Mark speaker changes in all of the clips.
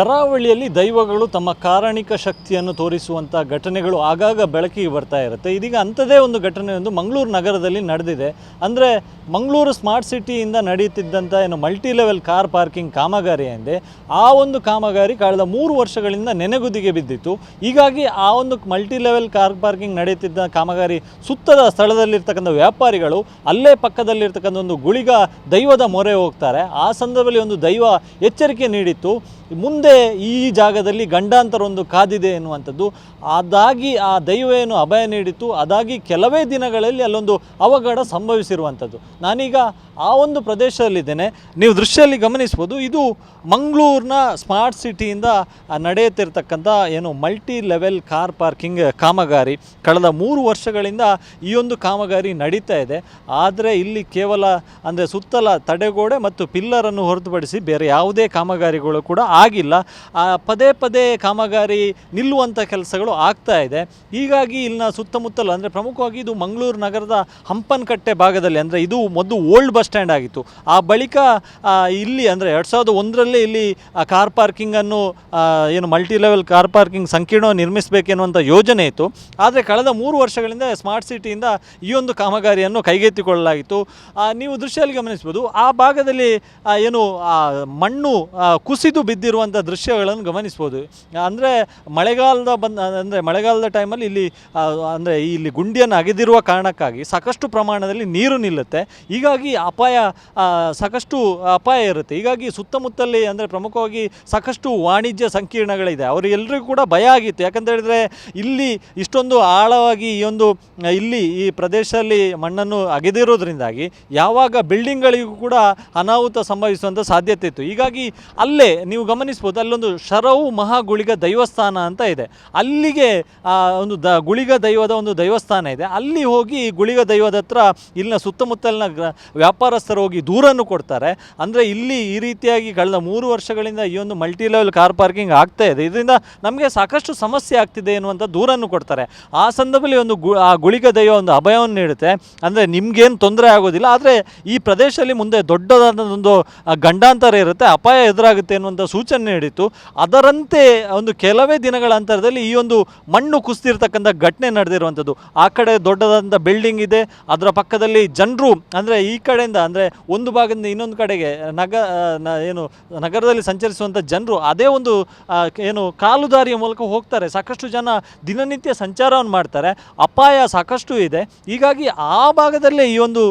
Speaker 1: ಕರಾವಳಿಯಲ್ಲಿ ದೈವಗಳು ತಮ್ಮ ಕಾರಣಿಕ ಶಕ್ತಿಯನ್ನು ತೋರಿಸುವಂಥ ಘಟನೆಗಳು ಆಗಾಗ ಬೆಳಕಿಗೆ ಬರ್ತಾ ಇರುತ್ತೆ. ಇದೀಗ ಅಂಥದೇ ಒಂದು ಘಟನೆ ಒಂದು ಮಂಗಳೂರು ನಗರದಲ್ಲಿ ನಡೆದಿದೆ. ಅಂದರೆ ಮಂಗಳೂರು ಸ್ಮಾರ್ಟ್ ಸಿಟಿಯಿಂದ ನಡೆಯುತ್ತಿದ್ದಂಥ ಏನು ಮಲ್ಟಿ ಲೆವೆಲ್ ಕಾರ್ ಪಾರ್ಕಿಂಗ್ ಕಾಮಗಾರಿ ಎಂದೆ ಆ ಒಂದು ಕಾಮಗಾರಿ ಕಳೆದ ಮೂರು ವರ್ಷಗಳಿಂದ ನೆನೆಗುದಿಗೆ ಬಿದ್ದಿತ್ತು. ಹೀಗಾಗಿ ಆ ಒಂದು ಮಲ್ಟಿ ಲೆವೆಲ್ ಕಾರ್ ಪಾರ್ಕಿಂಗ್ ನಡೆಯುತ್ತಿದ್ದ ಕಾಮಗಾರಿ ಸುತ್ತದ ಸ್ಥಳದಲ್ಲಿರ್ತಕ್ಕಂಥ ವ್ಯಾಪಾರಿಗಳು, ಅಲ್ಲೇ ಪಕ್ಕದಲ್ಲಿರ್ತಕ್ಕಂಥ ಒಂದು ಗುಳಿಗ ದೈವದ ಮೊರೆ ಹೋಗ್ತಾರೆ. ಆ ಸಂದರ್ಭದಲ್ಲಿ ಒಂದು ದೈವ ಎಚ್ಚರಿಕೆ ನೀಡಿತ್ತು. ಮುಂದೆ ಈ ಜಾಗದಲ್ಲಿ ಗಂಡಾಂತರ ಒಂದು ಕಾದಿದೆ ಎನ್ನುವಂಥದ್ದು. ಅದಾಗಿ ಆ ದೈವ ಏನು ಅಭಯ ನೀಡಿತ್ತು. ಅದಾಗಿ ಕೆಲವೇ ದಿನಗಳಲ್ಲಿ ಅಲ್ಲೊಂದು ಅವಘಡ ಸಂಭವಿಸಿರುವಂಥದ್ದು. ನಾನೀಗ ಆ ಒಂದು ಪ್ರದೇಶದಲ್ಲಿದ್ದೇನೆ. ನೀವು ದೃಶ್ಯದಲ್ಲಿ ಗಮನಿಸ್ಬೋದು ಇದು ಮಂಗಳೂರಿನ ಸ್ಮಾರ್ಟ್ ಸಿಟಿಯಿಂದ ನಡೆಯುತ್ತಿರ್ತಕ್ಕಂಥ ಏನು ಮಲ್ಟಿ ಲೆವೆಲ್ ಕಾರ್ ಪಾರ್ಕಿಂಗ್ ಕಾಮಗಾರಿ. ಕಳೆದ ಮೂರು ವರ್ಷಗಳಿಂದ ಈ ಒಂದು ಕಾಮಗಾರಿ ನಡೀತಾ ಇದೆ. ಆದರೆ ಇಲ್ಲಿ ಕೇವಲ ಅಂದರೆ ಸುತ್ತಲ ತಡೆಗೋಡೆ ಮತ್ತು ಪಿಲ್ಲರನ್ನು ಹೊರತುಪಡಿಸಿ ಬೇರೆ ಯಾವುದೇ ಕಾಮಗಾರಿಗಳು ಕೂಡ ಆಗಿಲ್ಲ. ಪದೇ ಪದೇ ಕಾಮಗಾರಿ ನಿಲ್ಲುವಂಥ ಕೆಲಸಗಳು ಆಗ್ತಾ ಇದೆ. ಹೀಗಾಗಿ ಇಲ್ಲಿನ ಸುತ್ತಮುತ್ತಲು ಅಂದರೆ ಪ್ರಮುಖವಾಗಿ ಇದು ಮಂಗಳೂರು ನಗರದ ಹಂಪನಕಟ್ಟೆ ಭಾಗದಲ್ಲಿ ಅಂದರೆ ಇದು ಮೊದಲು ಓಲ್ಡ್ ಬಸ್ ಸ್ಟ್ಯಾಂಡ್ ಆಗಿತ್ತು. ಆ ಬಳಿಕ ಇಲ್ಲಿ ಅಂದರೆ ಎರಡು ಸಾವಿರದ ಒಂದರಲ್ಲೇ ಇಲ್ಲಿ ಆ ಕಾರ್ ಪಾರ್ಕಿಂಗನ್ನು ಆ, ಏನು ಮಲ್ಟಿ ಲೆವೆಲ್ ಕಾರ್ ಪಾರ್ಕಿಂಗ್ ಸಂಕೀರ್ಣ ನಿರ್ಮಿಸಬೇಕೆನ್ನುವಂಥ ಯೋಜನೆ ಇತ್ತು. ಆದರೆ ಕಳೆದ ಮೂರು ವರ್ಷಗಳಿಂದ ಸ್ಮಾರ್ಟ್ ಸಿಟಿಯಿಂದ ಈ ಒಂದು ಕಾಮಗಾರಿಯನ್ನು ಕೈಗೆತ್ತಿಕೊಳ್ಳಲಾಗಿತ್ತು. ಆ, ನೀವು ದೃಶ್ಯದಲ್ಲಿ ಗಮನಿಸ್ಬೋದು ಆ ಭಾಗದಲ್ಲಿ ಏನು ಆ ಮಣ್ಣು ಆ, ಕುಸಿದು ಬಿದ್ದಿರುವಂಥ ದೃಶ್ಯಗಳನ್ನು ಗಮನಿಸ್ಬೋದು ಅಂದರೆ ಮಳೆಗಾಲದ ಬಂದ ಅಂದರೆ ಮಳೆಗಾಲದ ಟೈಮಲ್ಲಿ ಇಲ್ಲಿ ಅಂದರೆ ಇಲ್ಲಿ ಗುಂಡಿಯನ್ನು ಅಗೆದಿರುವ ಕಾರಣಕ್ಕಾಗಿ ಸಾಕಷ್ಟು ಪ್ರಮಾಣದಲ್ಲಿ ನೀರು ನಿಲ್ಲುತ್ತೆ. ಹೀಗಾಗಿ ಅಪಾಯ ಸಾಕಷ್ಟು ಅಪಾಯ ಇರುತ್ತೆ. ಹೀಗಾಗಿ ಸುತ್ತಮುತ್ತಲಿ ಅಂದರೆ ಪ್ರಮುಖವಾಗಿ ಸಾಕಷ್ಟು ವಾಣಿಜ್ಯ ಸಂಕೀರ್ಣಗಳಿದೆ. ಅವರಿಗೆಲ್ಲರಿಗೂ ಕೂಡ ಭಯ ಆಗಿತ್ತು. ಯಾಕಂತ ಹೇಳಿದ್ರೆ ಇಲ್ಲಿ ಇಷ್ಟೊಂದು ಆಳವಾಗಿ ಈ ಒಂದು, ಇಲ್ಲಿ ಈ ಪ್ರದೇಶದಲ್ಲಿ ಮಣ್ಣನ್ನು ಅಗೆದಿರೋದ್ರಿಂದಾಗಿ ಯಾವಾಗ ಬಿಲ್ಡಿಂಗ್ಗಳಿಗೂ ಕೂಡ ಅನಾಹುತ ಸಂಭವಿಸುವಂಥ ಸಾಧ್ಯತೆ ಇತ್ತು. ಹೀಗಾಗಿ ಅಲ್ಲೇ ನೀವು ಗಮನಿಸ್ಬೋದು, ಅಲ್ಲೊಂದು ಶರವು ಮಹಾಗುಳಿಗ ದೈವಸ್ಥಾನ ಅಂತ ಇದೆ. ಅಲ್ಲಿಗೆ ಒಂದು ದ, ಗುಳಿಗ ದೈವದ ಒಂದು ದೈವಸ್ಥಾನ ಇದೆ. ಅಲ್ಲಿ ಹೋಗಿ ಗುಳಿಗ ದೈವದ ಹತ್ರ ಇಲ್ಲಿನ ಸುತ್ತಮುತ್ತಲಿನ ಗ್ರ ವ್ಯಾಪಾರಸ್ಥರು ಹೋಗಿ ದೂರನ್ನು ಕೊಡ್ತಾರೆ. ಅಂದರೆ ಇಲ್ಲಿ ಈ ರೀತಿಯಾಗಿ ಕಳೆದ ಮೂರು ವರ್ಷಗಳಿಂದ ಈ ಒಂದು ಮಲ್ಟಿ ಲೆವೆಲ್ ಕಾರ್ ಪಾರ್ಕಿಂಗ್ ಆಗ್ತಾ ಇದೆ. ಇದರಿಂದ ನಮಗೆ ಸಾಕಷ್ಟು ಸಮಸ್ಯೆ ಆಗ್ತಿದೆ ಎನ್ನುವಂಥ ದೂರನ್ನು ಕೊಡ್ತಾರೆ. ಆ ಸಂದರ್ಭದಲ್ಲಿ ಒಂದು ಗು, ಆ ಗುಳಿಗ ದೈವ ಒಂದು ಅಭಯವನ್ನು ನೀಡುತ್ತೆ. ಅಂದರೆ ನಿಮಗೇನು ತೊಂದರೆ ಆಗೋದಿಲ್ಲ. ಆದರೆ ಈ ಪ್ರದೇಶದಲ್ಲಿ ಮುಂದೆ ದೊಡ್ಡದಾದ ಒಂದು ಗಂಡಾಂತರ ಇರುತ್ತೆ. ಅಪಾಯ ಎದುರಾಗುತ್ತೆ ಎನ್ನುವಂಥ ಸೂಚನೆ ನೀಡಿತ್ತು. ಅದರಂತೆ ಒಂದು ಕೆಲವೇ ದಿನಗಳ ಅಂತರದಲ್ಲಿ ಈ ಒಂದು ಮಣ್ಣು ಕುಸಿದಿರ್ತಕ್ಕಂಥ ಘಟನೆ ನಡೆದಿರುವಂಥದ್ದು. ಆ ಕಡೆ ದೊಡ್ಡದಾದಂಥ ಬಿಲ್ಡಿಂಗ್ ಇದೆ. ಅದರ ಪಕ್ಕದಲ್ಲಿ ಜನರು, ಅಂದರೆ ಈ ಕಡೆಯಿಂದ ಅಂದರೆ ಒಂದು ಭಾಗದಿಂದ ಇನ್ನೊಂದು ಕಡೆಗೆ ನಗ ಏನು, ನಗರದಲ್ಲಿ ಸಂಚರಿಸುವಂಥ ಜನರು ಅದೇ ಒಂದು ಏನು ಕಾಲು ದಾರಿಯ ಮೂಲಕ ಹೋಗ್ತಾರೆ. ಸಾಕಷ್ಟು ಜನ ದಿನನಿತ್ಯ ಸಂಚಾರವನ್ನು ಮಾಡ್ತಾರೆ. ಅಪಾಯ ಸಾಕಷ್ಟು ಇದೆ. ಹೀಗಾಗಿ ಆ ಭಾಗದಲ್ಲೇ ಈ ಒಂದು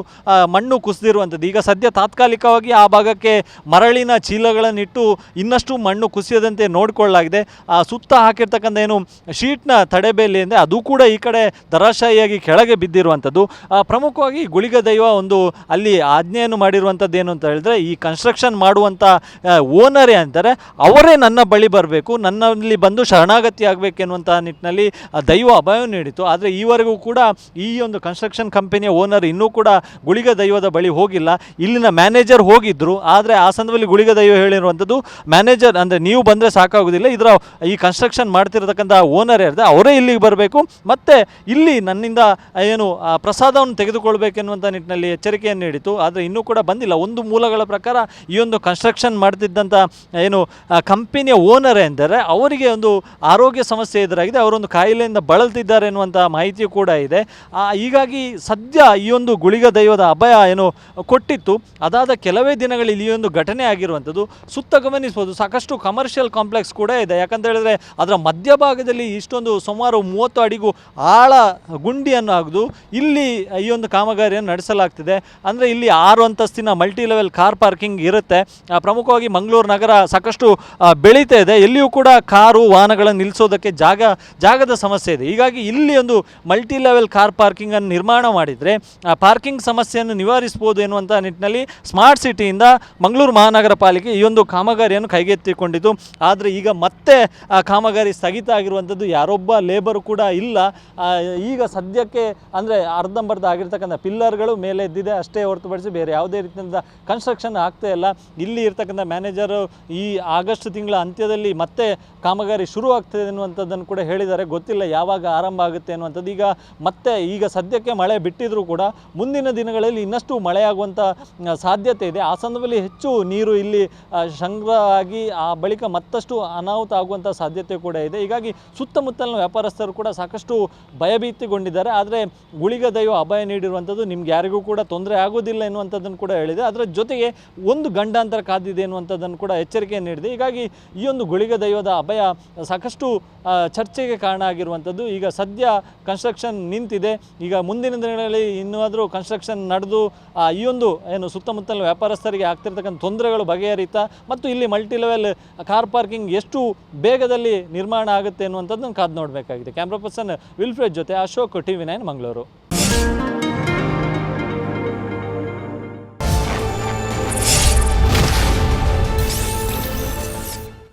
Speaker 1: ಮಣ್ಣು ಕುಸಿದಿರುವಂಥದ್ದು. ಈಗ ಸದ್ಯ ತಾತ್ಕಾಲಿಕವಾಗಿ ಆ ಭಾಗಕ್ಕೆ ಮರಳಿನ ಚೀಲಗಳನ್ನಿಟ್ಟು ಇನ್ನಷ್ಟು ಮಣ್ಣು ಕುಸಿಯದಂತೆ ನೋಡಿಕೊಳ್ಳಲಾಗಿದೆ. ಆ ಸುತ್ತ ಹಾಕಿರ್ತಕ್ಕಂಥ ಏನು ಶೀಟ್ನ ತಡೆಬೇಲಿ ಅಂದರೆ ಅದು ಕೂಡ ಈ ಕಡೆ ದರಾಶಾಹಿಯಾಗಿ ಕೆಳಗೆ ಬಿದ್ದಿರುವಂಥದ್ದು. ಪ್ರಮುಖವಾಗಿ ಗುಳಿಗ ದೈವ ಒಂದು ಅಲ್ಲಿ ಆಜ್ಞೆಯನ್ನು ಮಾಡಿರುವಂಥದ್ದು ಏನು ಅಂತ ಹೇಳಿದ್ರೆ, ಈ ಕನ್ಸ್ಟ್ರಕ್ಷನ್ ಮಾಡುವಂಥ ಓನರೇ ಅಂತಾರೆ, ಅವರೇ ನನ್ನ ಬಳಿ ಬರಬೇಕು, ನನ್ನಲ್ಲಿ ಬಂದು ಶರಣಾಗತಿ ಆಗಬೇಕೆನ್ನುವಂಥ ನಿಟ್ಟಿನಲ್ಲಿ ದೈವ ಅಭಯ ನೀಡಿತು. ಆದರೆ ಈವರೆಗೂ ಕೂಡ ಈ ಒಂದು ಕನ್ಸ್ಟ್ರಕ್ಷನ್ ಕಂಪನಿಯ ಓನರ್ ಇನ್ನೂ ಕೂಡ ಗುಳಿಗ ದೈವದ ಬಳಿ ಹೋಗಿಲ್ಲ. ಇಲ್ಲಿನ ಮ್ಯಾನೇಜರ್ ಹೋಗಿದ್ದರು ಆದರೆ ಆ ಸಂದರ್ಭದಲ್ಲಿ ಗುಳಿಗ ದೈವ ಹೇಳಿರುವಂಥದ್ದು ಮ್ಯಾನೇಜರ್ ಅಂದರೆ ನೀವು ಬಂದರೆ ಸಾಕಾಗೋದಿಲ್ಲ, ಇದರ, ಈ ಕನ್ಸ್ಟ್ರಕ್ಷನ್ ಮಾಡ್ತಿರತಕ್ಕಂಥ ಓನರ್ ಇರುತ್ತೆ ಅವರೇ ಇಲ್ಲಿಗೆ ಬರಬೇಕು, ಮತ್ತು ಇಲ್ಲಿ ನನ್ನಿಂದ ಏನು ಪ್ರಸಾದವನ್ನು ತೆಗೆದುಕೊಳ್ಬೇಕೆನ್ನುವಂಥ ನಿಟ್ಟಿನಲ್ಲಿ ಎಚ್ಚರಿಕೆಯನ್ನು ನೀಡಿತು. ಆದರೆ ಇನ್ನೂ ಕೂಡ ಬಂದಿಲ್ಲ. ಒಂದು ಮೂಲಗಳ ಪ್ರಕಾರ ಈ ಒಂದು ಕನ್ಸ್ಟ್ರಕ್ಷನ್ ಮಾಡ್ತಿದ್ದಂಥ ಏನು ಕಂಪನಿಯ ಓನರ್ ಎಂದರೆ ಅವರಿಗೆ ಒಂದು ಆರೋಗ್ಯ ಸಮಸ್ಯೆ ಎದುರಾಗಿದೆ. ಅವರೊಂದು ಕಾಯಿಲೆಯಿಂದ ಬಳಲ್ತಿದ್ದಾರೆ ಎನ್ನುವಂಥ ಮಾಹಿತಿ ಕೂಡ ಇದೆ. ಹೀಗಾಗಿ ಸದ್ಯ ಈ ಒಂದು ಗುಳಿಗ ದೈವದ ಅಭಯ ಏನು ಕೊಟ್ಟಿತ್ತು. ಅದಾದ ಕೆಲವೇ ದಿನಗಳಲ್ಲಿ ಈ ಒಂದು ಘಟನೆ ಆಗಿರುವಂಥದ್ದು ಸುತ್ತ ಗಮನಿಸ್ಬೋದು. ಸಾಕಷ್ಟು ಕಮರ್ಷಿಯಲ್ ಕಾಂಪ್ಲೆಕ್ಸ್ ಕೂಡ ಇದೆ. ಯಾಕಂತ ಹೇಳಿದ್ರೆ ಅದರ ಮಧ್ಯಭಾಗದಲ್ಲಿ ಇಷ್ಟೊಂದು ಸುಮಾರು ಮೂವತ್ತು ಅಡಿಗೂ ಆಳ ಗುಂಡಿಯನ್ನು ಅಗೆದು ಇಲ್ಲಿ ಈ ಒಂದು ಕಾಮಗಾರಿಯನ್ನು ನಡೆಸಲಾಗ್ತಿದೆ. ಅಂದರೆ ಇಲ್ಲಿ ಆರು ಅಂತಸ್ತಿನ ಮಲ್ಟಿ ಲೆವೆಲ್ ಕಾರ್ ಪಾರ್ಕಿಂಗ್ ಇರುತ್ತೆ. ಪ್ರಮುಖವಾಗಿ ಮಂಗಳೂರು ನಗರ ಸಾಕಷ್ಟು ಬೆಳೀತಾ ಇದೆ. ಎಲ್ಲಿಯೂ ಕೂಡ ಕಾರು ವಾಹನಗಳನ್ನು ನಿಲ್ಲಿಸೋದಕ್ಕೆ ಜಾಗ, ಜಾಗದ ಸಮಸ್ಯೆ ಇದೆ. ಹೀಗಾಗಿ ಇಲ್ಲಿ ಒಂದು ಮಲ್ಟಿ ಲೆವೆಲ್ ಕಾರ್ ಪಾರ್ಕಿಂಗನ್ನು ನಿರ್ಮಾಣ ಮಾಡಿದರೆ ಪಾರ್ಕಿಂಗ್ ಸಮಸ್ಯೆಯನ್ನು ನಿವಾರಿಸ್ಬೋದು ಎನ್ನುವಂಥ ನಿಟ್ಟಿನಲ್ಲಿ ಸ್ಮಾರ್ಟ್ ಸಿಟಿಯಿಂದ ಮಂಗಳೂರು ಮಹಾನಗರ ಪಾಲಿಕೆ ಈ ಒಂದು ಕಾಮಗಾರಿಯನ್ನು ಕೈಗೆತ್ತಿಕೊಂಡಿತು ಆದರೆ ಈಗ ಮತ್ತೆ, ಆ, ಕಾಮಗಾರಿ ಸ್ಥಗಿತ ಆಗಿರುವಂಥದ್ದು ಯಾರೊಬ್ಬ ಲೇಬರ್ ಕೂಡ ಇಲ್ಲ. ಈಗ ಸದ್ಯಕ್ಕೆ, ಅಂದರೆ ಅರ್ಧಂಬರ್ಧ ಆಗಿರ್ತಕ್ಕಂಥ ಪಿಲ್ಲರ್ಗಳು ಮೇಲೆ ಎದ್ದಿದೆ. ಅಷ್ಟೇ ಹೊರತುಪಡಿಸಿ ಹೊರತುಪಡಿಸಿ ಬೇರೆ ಯಾವುದೇ ರೀತಿಯಿಂದ ಕನ್ಸ್ಟ್ರಕ್ಷನ್ ಆಗ್ತಾ ಇಲ್ಲ. ಇಲ್ಲಿ ಇರ್ತಕ್ಕಂಥ ಮ್ಯಾನೇಜರು ಈ ಆಗಸ್ಟ್ ತಿಂಗಳ ಅಂತ್ಯದಲ್ಲಿ ಮತ್ತೆ ಕಾಮಗಾರಿ ಶುರು ಆಗ್ತದೆ ಅನ್ನುವಂಥದ್ದನ್ನು ಕೂಡ ಹೇಳಿದ್ದಾರೆ. ಗೊತ್ತಿಲ್ಲ ಯಾವಾಗ ಆರಂಭ ಆಗುತ್ತೆ ಅನ್ನುವಂಥದ್ದು ಈಗ ಮತ್ತೆ ಈಗ ಸದ್ಯಕ್ಕೆ ಮಳೆ ಬಿಟ್ಟಿದ್ರೂ ಕೂಡ ಮುಂದಿನ ದಿನಗಳಲ್ಲಿ ಇನ್ನಷ್ಟು ಮಳೆಯಾಗುವಂಥ ಸಾಧ್ಯತೆ ಇದೆ. ಆ ಸಂದರ್ಭದಲ್ಲಿ ಹೆಚ್ಚು ನೀರು ಇಲ್ಲಿ ಸಂಗ್ರಹ ಆಗಿ ಆ ಬಳಿಕ ಮತ್ತಷ್ಟು ಅನಾಹುತ ಆಗುವಂಥ ಸಾಧ್ಯತೆ ಕೂಡ ಇದೆ. ಹೀಗಾಗಿ ಸುತ್ತಮುತ್ತಲಿನ ವ್ಯಾಪಾರಸ್ಥರು ಕೂಡ ಸಾಕಷ್ಟು ಭಯಭೀತಿಗೊಂಡಿದ್ದಾರೆ. ಆದರೆ ಗುಳಿಗ ದೈವ ಅಭಯ ನೀಡಿರುವಂಥದ್ದು ನಿಮ್ಗೆ ಯಾರಿಗೂ ಕೂಡ ತೊಂದರೆ ಆಗೋದಿಲ್ಲ ಎನ್ನುವಂಥದ್ದನ್ನು ಕೂಡ ಹೇಳಿದೆ. ಅದರ ಜೊತೆಗೆ ಒಂದು ಗಂಡಾಂತರ ಕಾದಿದೆ ಎನ್ನುವಂಥದ್ದನ್ನು ಕೂಡ ಎಚ್ಚರಿಕೆ ನೀಡಿದೆ. ಹೀಗಾಗಿ ಈ ಒಂದು ಗುಳಿಗ ದೈವದ ಅಭಯ ಸಾಕಷ್ಟು ಚರ್ಚೆಗೆ ಕಾರಣ ಆಗಿರುವಂಥದ್ದು. ಈಗ ಸದ್ಯ ಕನ್ಸ್ಟ್ರಕ್ಷನ್ ನಿಂತಿದೆ. ಈಗ ಮುಂದಿನ ದಿನಗಳಲ್ಲಿ ಇನ್ನೂ ಕನ್ಸ್ಟ್ರಕ್ಷನ್ ನಡೆದು ಈ ಒಂದು ಏನು ಸುತ್ತಮುತ್ತಲಿನ ವ್ಯಾಪಾರಸ್ಥರಿಗೆ ಆಗ್ತಿರ್ತಕ್ಕಂಥ ತೊಂದರೆಗಳು ಬಗೆಹರಿತಾ, ಮತ್ತು ಇಲ್ಲಿ ಮಲ್ಟಿ ಲೆವೆಲ್ ಕಾರ್ ಪಾರ್ಕಿಂಗ್ ಎಷ್ಟು ಬೇಗದಲ್ಲಿ ನಿರ್ಮಾಣ ಆಗುತ್ತೆ ಅನ್ನುವಂಥದ್ದನ್ನು ಕಾದು ನೋಡಬೇಕಾಗಿದೆ. ಕ್ಯಾಮ್ರಾ ಪರ್ಸನ್ ವಿಲ್ಫ್ರೆಡ್ ಜೊತೆ Ashok T V nine Mangaluru.